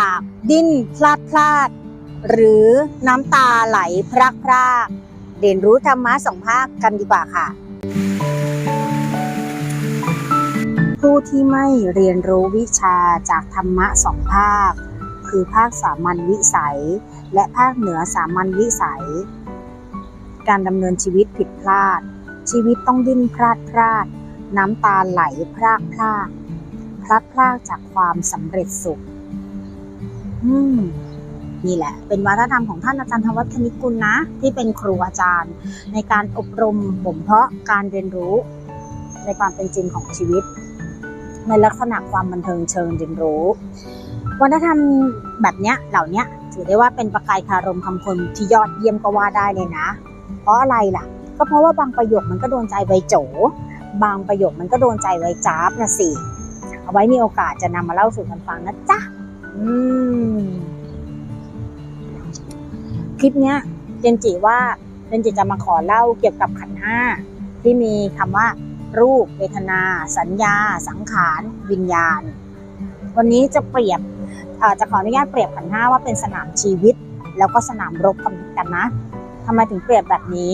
าก ดิ้นพลาดพลาด หรือน้ำตาไหลพรากพรากเรียนรู้ธรรมะสองภาคกันดีกว่าค่ะ ผู้ที่ไม่เรียนรู้วิชาจากธรรมะสองภาค คือภาคสามัญวิสัย และภาคเหนือสามัญวิสัย การดำเนินชีวิตผิดพลาด ชีวิตต้องดิ้นพลาดพลาด น้ำตาไหลพรากพรากพลัดพรากจากความสำเร็จสุข อืมนี่แหละ เป็นวัฒนธรรมของท่านอาจารย์ธวัฒนิกุลนะ ที่เป็นครูอาจารย์ ในการอบรมบ่มเพาะการเรียนรู้ในความเป็นจริงของชีวิต ในลักษณะความบันเทิงเชิงเรียนรู้ วัฒนธรรมแบบเนี้ยเหล่านี้ถือได้ว่าเป็นประกายคารมคำคนที่ยอดเยี่ยมก็ว่าได้เลยนะ เพราะอะไรล่ะ ก็เพราะว่าบางประโยคมันก็โดนใจใบโจ บางประโยคมันก็โดนใจไว้จ้าบนะสิเอาไว้มีโอกาสจะนำมาเล่าสู่กันฟังนะจ๊ะ อืม คลิปเนี้ยเจนจิว่าเจนจิจะมาขอเล่าเกี่ยวกับขันธ์ห้าที่มีคำว่า รูปเวทนา สัญญา สังขาร วิญญาณ วันนี้จะเปรียบจะขออนุญาตเปรียบขันธ์ห้าว่าเป็นสนามชีวิต แล้วก็สนามรบกันนะทำไมถึงเปรียบแบบนี้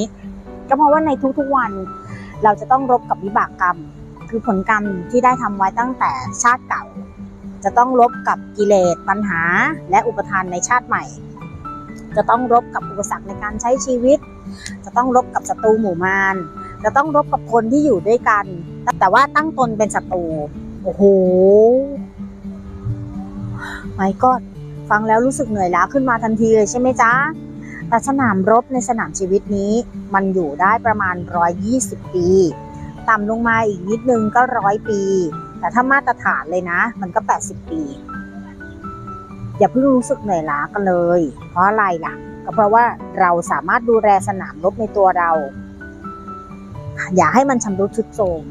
ก็เพราะว่าในทุกๆวันเราจะต้องรบกับวิบากกรรม คือผลกรรมที่ได้ทำไว้ตั้งแต่ชาติเก่า จะต้องรบกับกิเลสปัญหา และอุปทานในชาติใหม่ จะต้องรบกับอุปสรรคในการใช้ชีวิต จะต้องรบกับศัตรูหมู่มารจะต้องรบกับคนที่อยู่ด้วยกัน แต่ว่าตั้งตนเป็นศัตรูโอ้โหไม่ก็ฟังแล้วรู้สึกเหนื่อยล้าขึ้นมาทันทีเลยใช่ไหมจ๊ะแต่สนามรบในสนามชีวิตนี้ มันอยู่ได้ประมาณ 120 ปี ต่ำลงมาอีกนิดนึงก็ร้อยปี แต่ถ้ามาตรฐานเลยนะ มันก็ 80 ปี อย่าเพิ่งรู้สึกเหนื่อยล้ากันเลย เพราะอะไรล่ะ ก็เพราะว่าเราสามารถดูแลสนามรบในตัวเรา อย่าให้มันชำรุดทรุดโทรม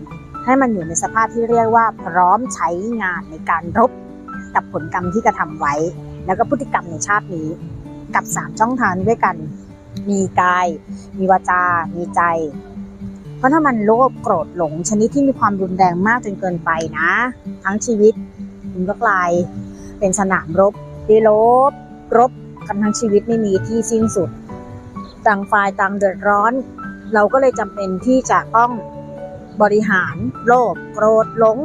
ให้มันอยู่ในสภาพที่เรียกว่าพร้อมใช้งานในการรบกับผลกรรมที่กระทำไว้ แล้วก็พฤติกรรมในชาตินี้ กับสามช่องทางด้วยกัน มีกาย มีวาจา มีใจ เพราะถ้ามันโลภโกรธหลง ชนิดที่มีความรุนแรงมากจนเกินไปนะ ทั้งชีวิตมันก็กลายเป็นสนามรบที่ลบรบกันทั้งชีวิตไม่มีที่สิ้นสุด ต่างฝ่ายต่างเดือดร้อน เราก็เลยจำเป็นที่จะต้องบริหารโลภโกรธหลง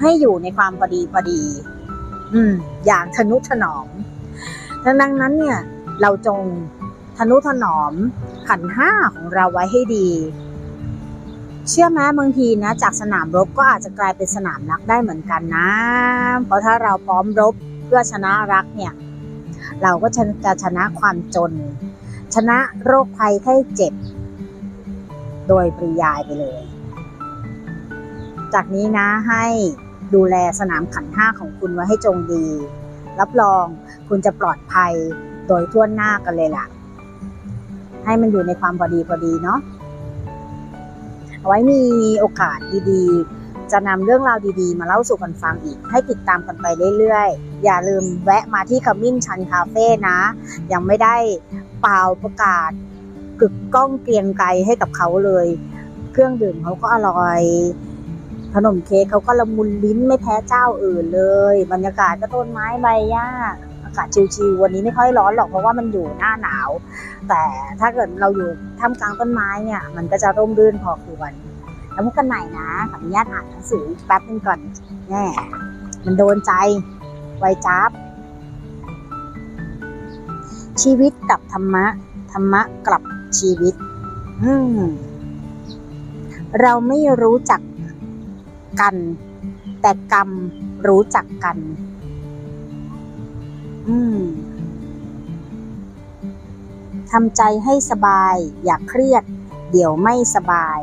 ให้อยู่ในความพอดีพอดี อืม อย่างทนุถนอมดังนั้นเนี่ย เราจง ทนุถนอมขันห้าของเราไว้ให้ดี เชื่อไหมบางทีนะ จากสนามรบก็อาจจะกลายเป็นสนามรักได้เหมือนกันนะ เพราะถ้าเราพร้อมรบเพื่อชนะรักเนี่ย เราก็จะชนะความจน ชนะโรคภัยไข้เจ็บ โดยปริยายไปเลย จากนี้นะให้ดูแลสนามขันห้าของคุณไว้ให้จงดี รับรองคุณจะปลอดภัยโดยทั่วหน้ากันเลยล่ะ ให้มันอยู่ในความพอดีพอดีเนาะเอาไว้มีโอกาสดีๆ จะนำเรื่องราวดีๆ มาเล่าสู่กันฟังอีก ให้ติดตามกันไปเรื่อยๆ อย่าลืมแวะมาที่ขมิ้นชันคาเฟ่นะ ยังไม่ได้เป่าประกาศกึกก้องเกรียงไกรให้กับเขาเลย เครื่องดื่มเขาก็อร่อยขนมเค้กเขาก็ละมุนลิ้นไม่แพ้เจ้าอื่นเลย บรรยากาศก็ต้นไม้ใบหญ้าากาศชิวๆวันนี้ไม่ค่อยร้อนหรอกเพราะว่ามันอยู่หน้าหนาว แต่ถ้าเกิดเราอยู่ท่ามกลางต้นไม้เนี่ยมันก็จะร่มรื่นพอควรแล้วพบกันใหม่นะขออนุญาตอ่านหนังสือแป๊บนึงก่อนแน่มันโดนใจไวจับชีวิตกับธรรมะ ธรรมะกลับชีวิต อืมเราไม่รู้จักกัน แต่กรรมรู้จักกัน อืมทำใจให้สบาย อย่าเครียด เดี๋ยวไม่สบาย